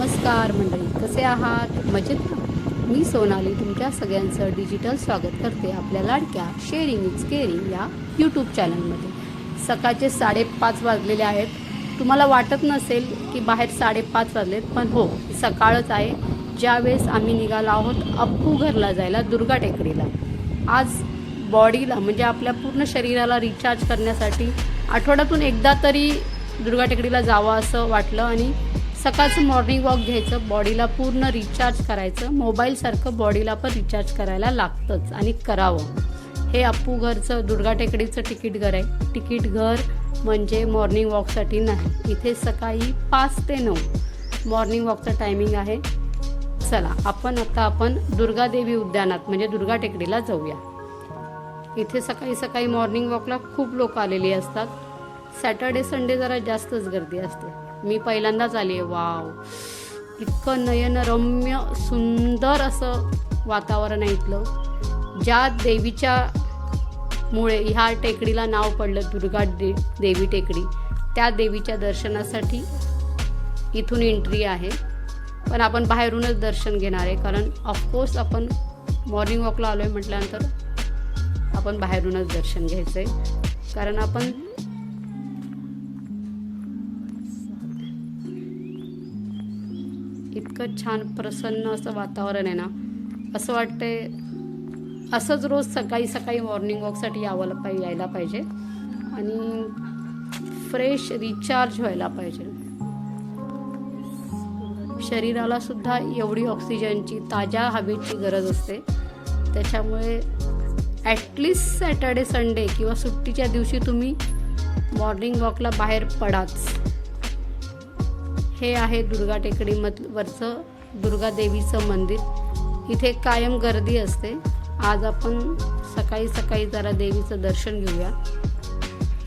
नमस्कार मंडळी कसे आहात? मजेत ना? मी सोनाली तुमच्या सगळ्यांचं डिजिटल स्वागत करते आपल्या लाडक्या शेअरिंग इज केअरिंग या यूट्यूब चॅनलमध्ये सकाळचे साडेपाच वाजलेले आहेत. तुम्हाला वाटत नसेल की बाहेर साडेपाच वाजलेत पण हो सकाळच आहे. ज्यावेळेस आम्ही निघालो आहोत अप्पू घरला जायला दुर्गा टेकडीला. आज बॉडीला म्हणजे आपल्या पूर्ण शरीराला रिचार्ज करण्यासाठी आठवड्यातून एकदा तरी दुर्गा टेकडीला जावं असं वाटलं आणि सकाळचं मॉर्निंग वॉक घ्यायचं बॉडीला पूर्ण रिचार्ज करायचं मोबाईलसारखं बॉडीला पण रिचार्ज करायला लागतंच आणि करावं. हे अप्पू घरचं दुर्गा टेकडीचं तिकीट घर आहे. तिकीट घर म्हणजे मॉर्निंग वॉकसाठी नाही. इथे सकाळी पाच ते नऊ मॉर्निंग वॉकचं टायमिंग आहे. चला आपण आता आपण दुर्गादेवी उद्यानात म्हणजे दुर्गा टेकडीला जाऊया. इथे सकाळी सकाळी मॉर्निंग वॉकला खूप लोक आलेली असतात. सॅटर्डे संडे जरा जास्तच गर्दी असते. मी पहिल्यांदाच आली आहे. वाव. इतकं नयनरम्य सुंदर असं वातावरण आहे इथलं. ज्या देवीच्या मुळे ह्या टेकडीला नाव पडलं दुर्गा दे देवी टेकडी. त्या देवीच्या दर्शनासाठी इथून एंट्री आहे. पण आपण बाहेरूनच दर्शन घेणार आहे. कारण ऑफकोर्स आपण मॉर्निंग वॉकला आलो आहे म्हटल्यानंतर आपण बाहेरूनच दर्शन घ्यायचं आहे कारण आपण इतकं छान प्रसन्न असं वातावरण आहे ना असं वाटते असंच रोज सकाळी सकाळी मॉर्निंग वॉकसाठी यावं पाहिजे यायला पाहिजे. आणि फ्रेश रिचार्ज व्हायला पाहिजे. शरीराला सुद्धा एवढी ऑक्सिजनची ताज्या हवेची गरज असते. त्याच्यामुळे ॲटलिस्ट सॅटर्डे संडे किंवा सुट्टीच्या दिवशी तुम्ही मॉर्निंग वॉकला बाहेर पडाच. हे आहे दुर्गा टेकडी वरचं दुर्गा देवीचं मंदिर. इथे कायम गर्दी असते. आज आपण सकाळी सकाळी जरा देवीचं दर्शन घेऊया.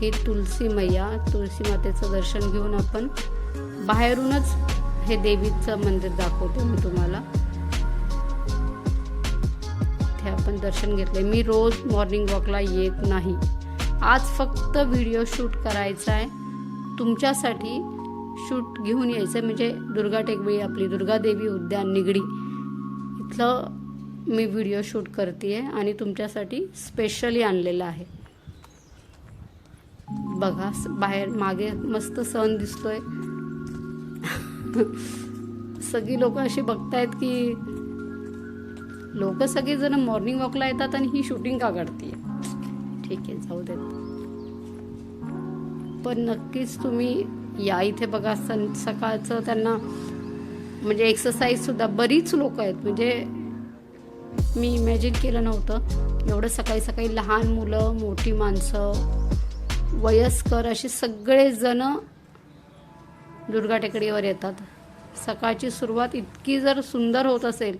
ही तुलसी मैया तुलसी मातेचं दर्शन घेऊन आपण बाहेरूनच हे देवीचं मंदिर दाखवते मी तुम्हाला. इथे आपण दर्शन घेतले मी रोज मॉर्निंग वॉकला येत नाही. आज फक्त व्हिडिओ शूट करायचा आहे तुमच्यासाठी शूट घेऊन यायचं म्हणजे दुर्गा टेकडी आपली दुर्गा देवी उद्यान निगडी. इथलं मी व्हिडिओ शूट करते आहे आणि तुमच्यासाठी स्पेशली आणलेलं आहे. बघा बाहेर मागे मस्त सण दिसतोय. सगळी लोक अशी बघतायत की लोक सगळेजण मॉर्निंग वॉकला येतात आणि ही शूटिंग का करते ठीक आहे जाऊ देत. पण नक्कीच तुम्ही या इथे बघा सं सकाळचं त्यांना म्हणजे एक्सरसाइज सुद्धा बरीच लोक आहेत. म्हणजे मी इमॅजिन केलं नव्हतं. एवढं सकाळी सकाळी लहान मुलं मोठी माणसं वयस्कर असे सगळेजण दुर्गा टेकडीवर येतात. सकाळची सुरुवात इतकी जर सुंदर होत असेल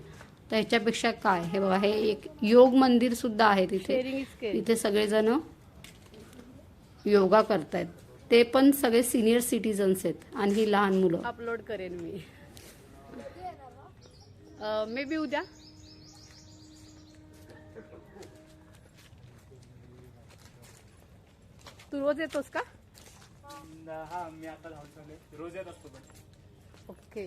तर ह्याच्यापेक्षा काय? हे बघा हे एक योग मंदिर सुद्धा आहे तिथे. इथे सगळेजण योगा करतायत. ते पण सगळे सिनियर सिटीजन्स आहेत आणि ही लहान मुलं. अपलोड करेन मी. मे बी उद्या. तू रोज येतोस का? हा मी आता धावतो रोज येत असतो ओके.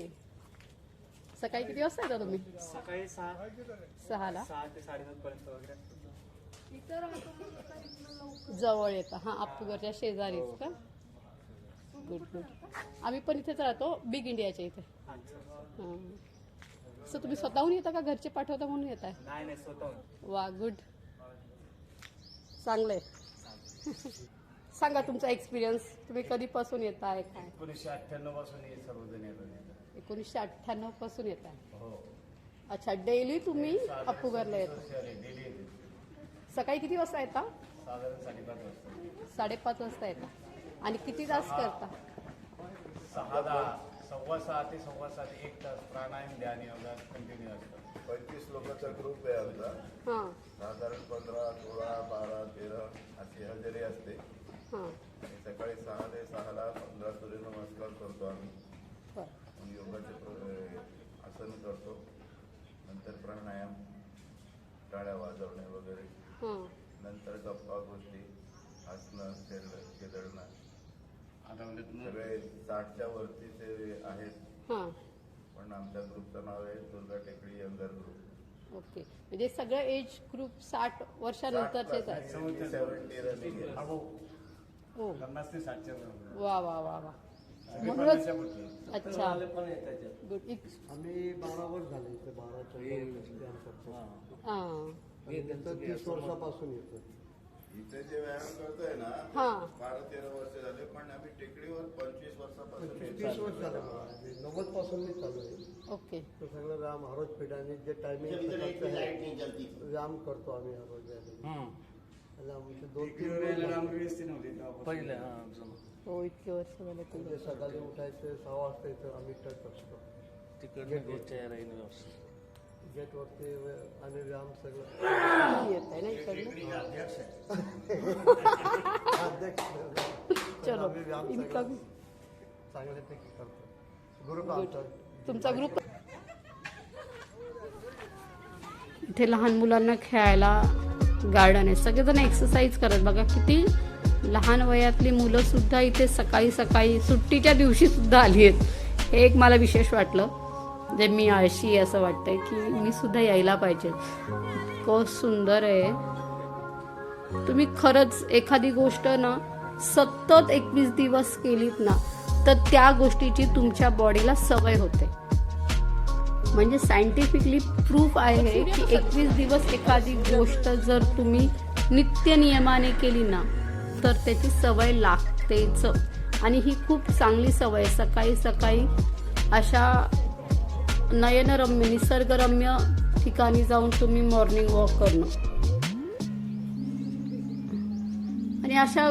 सकाळी किती वाजता येता तुम्ही? सकाळी सहा. सहाला. सहा ते साडेसात पर्यंत वगैरे. जवळ येतं. हां अप्पूगरच्या शेजारीच का? गुड गुड आम्ही पण इथेच राहतो बिग इंडियाच्या इथे. अच्छा. हां. सो तुम्ही स्वतःहून येता का घरचे पाठवता म्हणून येत आहे वा गुड चांगलंय. सांगा तुमचा एक्सपिरियन्स तुम्ही कधीपासून येत आहे काय? एकोणीसशे अठ्ठ्याण्णवपासून हे एकोणीसशे अठ्ठ्याण्णवपासून येत आहे हो. अच्छा डेली तुम्ही अप्पूगरला येता. डेली येते सकाळी किती वाजता येता? साधारण साडेपाच वाजता. साडेपाच वाजता येता. आणि किती तास करता? सहा दहा सव्वा सहा ते सव्वा सात एक तास प्राणायाम ध्यान योगा कंटिन्यू असतं पंचवीस लोकांचा ग्रुप आहे आमचा. हां. साधारण पंधरा सोळा बारा तेरा अशी हजेरी असते. हां. आणि सकाळी सहा ते सहाला पंधरा सूर्यनमस्कार करतो आम्ही. बरं. मग योगाचे प्र- आसन करतो. नंतर प्राणायाम टाळ्या वाजवणे वगैरे. नंतर गप्पा गोष्टी हसणं खेळणं आता म्हणजे सगळे साठच्या वरती ते आहेत. हां. पण आमच्या ग्रुपचं नाव आहे दुर्गा टेकडी यंगर ग्रुप. ओके. म्हणजे सगळं एज ग्रुप साठ वर्षानंतरचेच आहे. हो. पन्नास ते साठच्या वर. वा वा वा वा. म्हणूनच. अच्छा. आम्ही बारा वर्ष झाले इथे बारा हां. नंतर तीस वर्षापासून येतो. इथे जे व्यायाम करतोय ना हां. बारा तेरा वर्ष झाले पण आम्ही टेकडीवर पंचवीस वर्षापासून येतो. तीस वर्ष झाले मला नव्वदपासून मी चालू आहे. ओके. तो सगळं व्यायाम हरोज पिठाने जे टायमिंग व्यायाम करतो आम्ही हरोज व्यायाम. आणि आमचे दोन तीन यायला झाले. पहिले हा. हो इतके वर्ष झाले म्हणजे सकाळी उठायचे सहा वाजता इथं आम्ही टच असतो तिकडनं गेटच्या राहील व्यवस्थित. गेटवरती आणि व्यायाम सगळं येत आहे ना इकडनं टेकडी अध्यक्ष चलो आम्ही इनका चांगल्यापैकी करतो ग्रुप आमचा तुमचा ग्रुप इथे लहान मुलांना खेळायला गार्डन आहे. सगळेजण एक्सरसाइज करत. बघा किती लहान वयातली मुलं सुद्धा इथे सकाळी सकाळी सुट्टीच्या दिवशी सुद्धा आली आहेत. हे एक मला विशेष वाटलं. म्हणजे मी आळशी असं वाटतंय की मी सुद्धा यायला पाहिजे. इतकं सुंदर आहे. तुम्ही खरंच एखादी गोष्ट ना सतत एकवीस दिवस केलीत ना तर त्या गोष्टीची तुमच्या बॉडीला सवय होते. म्हणजे सायंटिफिकली प्रूफ आहे की एकवीस दिवस एखादी गोष्ट जर तुम्ही नित्य नियमाने केली ना तर त्याची सवय लागतेच. आणि ही खूप चांगली सवय आहे. सकाळी सकाळी अशा नयनरम्य निसर्गरम्य ठिकाणी जाऊन तुम्ही मॉर्निंग वॉक करणं. आणि अशा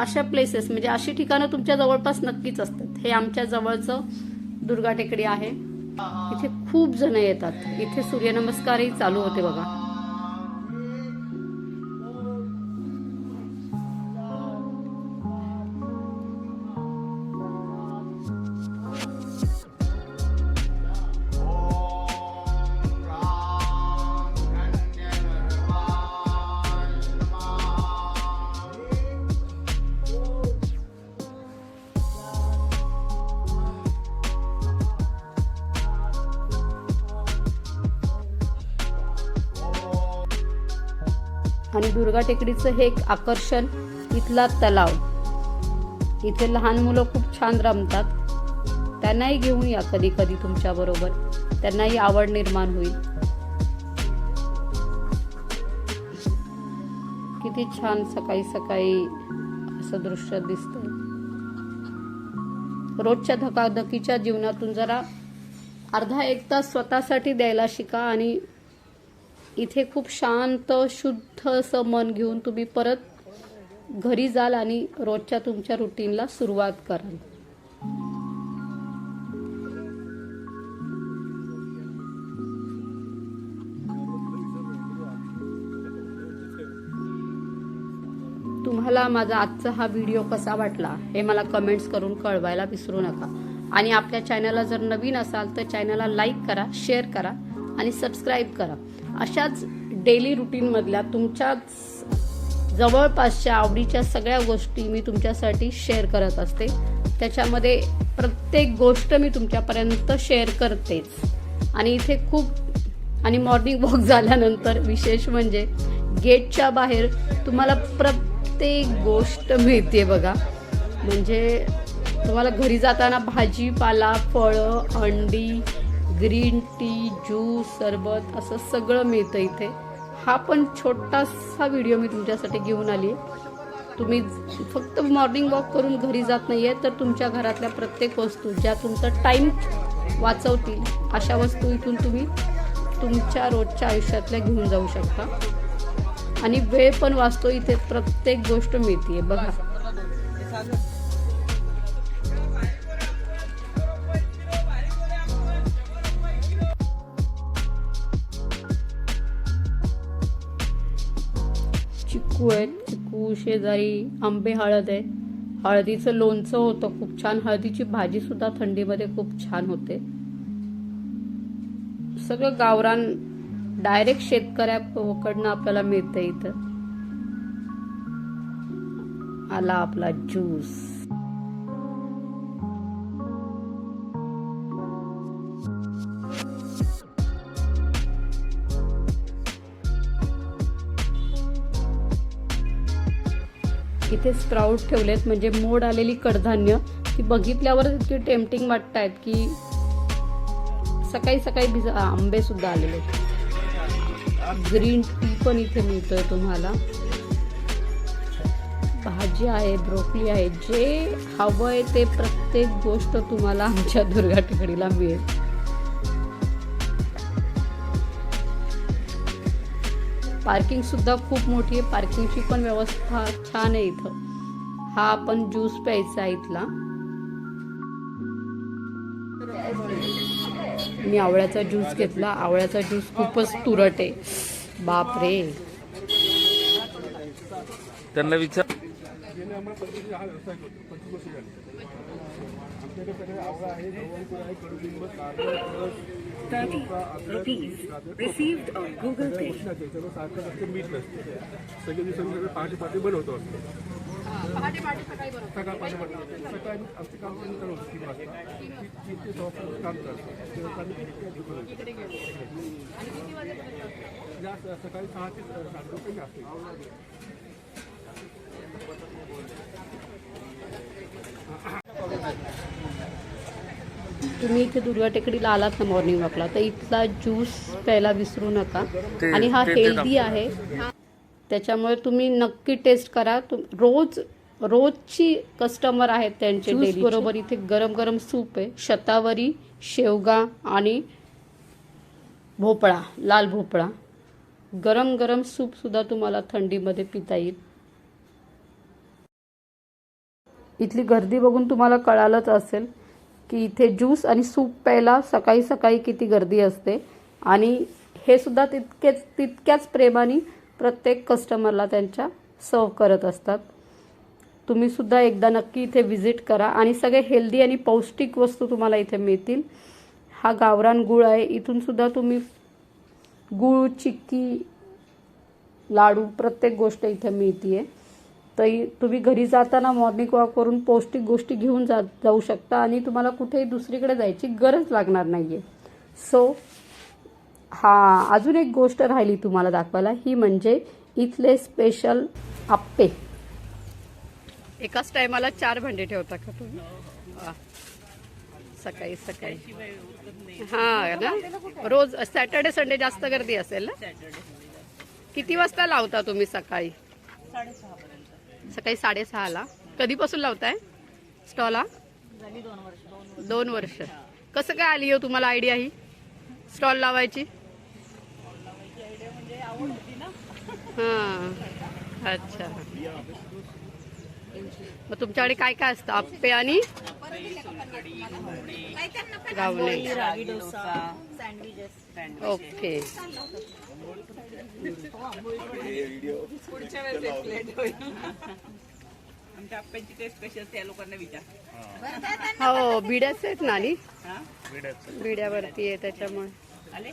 अशा प्लेसेस म्हणजे अशी ठिकाणं तुमच्या जवळपास नक्कीच असतात. हे आमच्या जवळचं दुर्गा टेकडी आहे. इथे खूप जण येतात. इथे सूर्यनमस्कारही चालू होते बघा. आणि दुर्गा टेकडीचं हे एक आकर्षण इथला तलाव. इथे लहान मुलं खूप छान रमतात. त्यांनाही घेऊन या कधी कधी तुमच्याबरोबर त्यांनाही आवड निर्माण होईल. किती छान सकाळी सकाळी असं दृश्य दिसतंय. रोजच्या धकाधकीच्या जीवनातून जरा अर्धा एक तास स्वतःसाठी द्यायला शिका आणि इथे खूप शांत शुद्ध असं मन घेऊन तुम्ही परत घरी जाल आणि रोजच्या तुमच्या रुटीनला सुरुवात कराल. तुम्हाला माझा आजचा हा व्हिडिओ कसा वाटला हे मला कमेंट्स करून कळवायला विसरू नका. आणि आपल्या चॅनलला जर नवीन असाल तर चॅनलला लाईक करा शेअर करा आणि सबस्क्राईब करा. अशाच डेली रुटीनमधल्या तुमच्याच जवळपासच्या आवडीच्या सगळ्या गोष्टी मी तुमच्यासाठी शेअर करत असते. त्याच्यामध्ये प्रत्येक गोष्ट मी तुमच्यापर्यंत शेअर करतेच. आणि इथे खूप आणि मॉर्निंग वॉक झाल्यानंतर विशेष म्हणजे गेटच्या बाहेर तुम्हाला प्रत्येक गोष्ट मिळते बघा. म्हणजे तुम्हाला घरी जाताना भाजीपाला फळं अंडी ग्रीन टी ज्यूस सरबत असं सगळं मिळतं इथे. हा पण छोटासा व्हिडिओ मी तुमच्यासाठी घेऊन आली. तुम्ही फक्त मॉर्निंग वॉक करून घरी जात नाही आहे तर तुमच्या घरातल्या प्रत्येक वस्तू ज्या तुमचा टाईम वाचवतील अशा वस्तू इथून तुम्ही तुमच्या रोजच्या आयुष्यातल्या घेऊन जाऊ शकता. आणि वेळ पण वाचतो इथे प्रत्येक गोष्ट मिळते बघा. चिकू आहेत चिकू शेजारी आंबे हळद आहे. हळदीचं लोणचं होतं खूप छान. हळदीची भाजी सुद्धा थंडीमध्ये खूप छान होते. सगळं गावरान डायरेक्ट शेतकऱ्याकडनं आपल्याला मिळतं इथं. आला आपला ज्यूस. इथे स्प्राऊट ठेवलेत म्हणजे मोड आलेली कडधान्य. ती बघितल्यावर इतकी टेम्पटिंग वाटत आहेत की सकाळी सकाळी भिज आंबे सुद्धा आलेले ग्रीन टी पण इथे मिळतोय तुम्हाला. भाजी आहे ब्रोकली आहे जे हवं आहे ते प्रत्येक गोष्ट तुम्हाला आमच्या दुर्गा टेकडीला मिळेल. पार्किंग सुद्धा खूप मोठी आहे. पार्किंगची पण व्यवस्था छान आहे इथं. हा आपण ज्यूस प्यायचा इथला. मी आवळ्याचा ज्यूस घेतला. आवळ्याचा ज्यूस खूपच तुरट आहे. बापरे त्यांना विचार thirty rupees received on Google Pay. मीठ नसते सगळे दिवस आम्ही सगळे पहाटे पहाटे बनवतो असतो सकाळ पहाटे पहाटे सकाळी आमचे काम पण चालू होतं तीन वाजता ती- तीन ते सहा वाजता काम करतो तेव्हा आम्ही त्या ठिकाणी जास्त सकाळी सहा ते साडे नऊ कमी तुम्ही इथे दुर्गा टेकडीला आलात ना मॉर्निंग वॉकला तर इथला ज्यूस प्यायला विसरू नका. ते- आणि हा ते- ते हेल्दी आहे. त्याच्यामुळे तुम्ही नक्की टेस्ट करा. तुम- रोज रोजची कस्टमर आहेत त्यांचे डेली बरोबर. इथे गरम गरम सूप आहे. शतावरी शेवगा आणि भोपळा लाल भोपळा. गरम गरम सूप सुद्धा तुम्हाला थंडीमध्ये पिता येईल. इथली गर्दी बघून तुम्हाला कळालंच असेल. की इथे ज्यूस आणि सूप प्यायला सकाळी सकाळी किती गर्दी असते. आणि हे सुद्धा तितकेच तितक्याच प्रेमाने प्रत्येक कस्टमरला त्यांच्या सर्व करत असतात. तुम्ही सुद्धा एकदा नक्की इथे व्हिजिट करा आणि सगळे हेल्दी आणि पौष्टिक वस्तू तुम्हाला इथे मिळतील. हा गावरान गुळ आहे. इथून सुद्धा तुम्ही गुळ चिक्की लाडू प्रत्येक गोष्ट इथे मिळते आहे तर तुम्ही घरी जाताना मॉर्निंग वॉक करून पौष्टिक गोष्टी घेऊन जा जाऊ शकता आणि तुम्हाला कुठेही दुसरीकडे जायची गरज लागणार नाही आहे सो हा अजून एक गोष्ट राहिली तुम्हाला दाखवायला ही म्हणजे इथले स्पेशल आप्पे. एकाच टायमाला चार भांडे ठेवता का तुम्ही. सकाळी सकाळी. हा ना? रोज सॅटर्डे संडे जास्त गर्दी असेल ना? किती वाजता लावता तुम्ही सकाळी? सकाळी साडेसहाला. कधीपासून लावताय? स्टॉला दोन वर्ष. कसं काय आली हो तुम्हाला आयडिया ही? स्टॉल लावायची? हां. अच्छा. मग तुमच्याकडे काय काय असतं? आप्पे आणि गावणे रागी डोसा सँडविचेस ओके. पुढच्या वेळेस एक प्लेट होईल. आमच्या आप्प्याची टेस्ट कशी असते या लोकांना विचार. हो बिड्याच आहेत ना आणि? हा? बिड्यावरती आहे त्याच्यामुळे. आले?